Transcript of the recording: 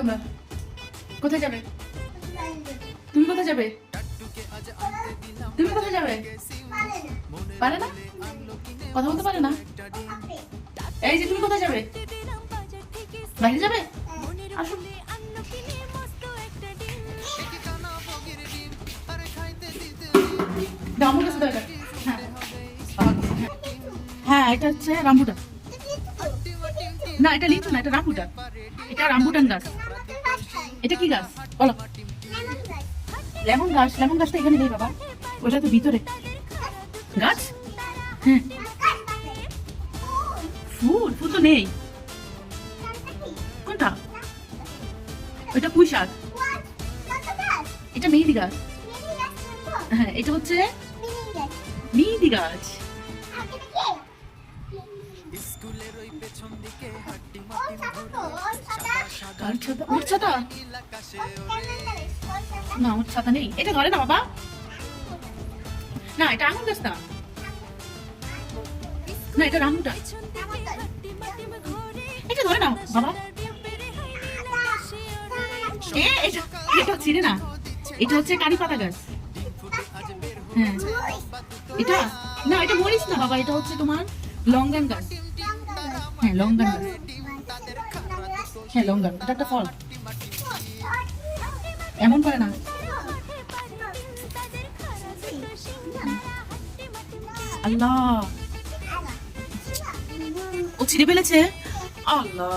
তোমরা কোথায় যাবে? তুমি কোথায় যাবে? তুমি কোথায় যাবে? পারে না? কথা বলতে পারে না? এই যে, তুমি কোথায় যাবে? বাইরে যাবে? আসো। আমার কাছে হ্যাঁ। হ্যাঁ। এটা হচ্ছে রামবুটান না এটা লিচু না এটা রামবুটান এটা রামবুটান গাছ। এটা কি গাছ? বলো। লেমন গাছ লেমন গাছটা এখানে নেই বাবা। ওটা তো ভিতরে। গাছ? হ্যাঁ ফুল ফুল তো নেই। কোনটা? ওইটা পুঁই শাক। এটা মেহেদি গাছ। হ্যাঁ এটা হচ্ছে মেহেদি গাছ। কার ছাতা ওর ছাতা না ওর ছাতা নেই। এটা ধরে না বাবা? না এটা আঙুর গাছ না। না এটা রামুটা। এটা ধরে নাও বাবা। এ এটা এটা ছিঁড়ে না। এটা হচ্ছে কারি পাতা গাছ। হ্যাঁ। এটা না এটা মরিচ না বাবা। এটা হচ্ছে তোমার লঙ্গান গাছ। হ্যাঁ গান হ্যাঁ লং গান এটা একটা ফল এমন করে না। আল্লাহ। ও ছিঁড়ে ফেলেছে? আল্লাহ।